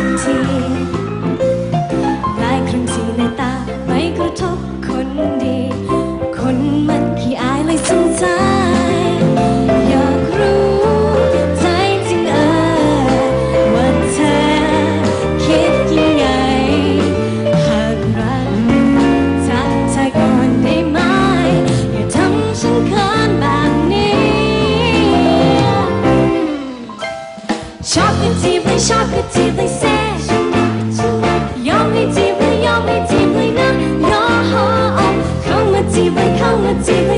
曾经 tibbly, shaka tibbly, sash. Yummy tibbly, yummy tibbly, num, yum. Come a tibbly, come a tibbly.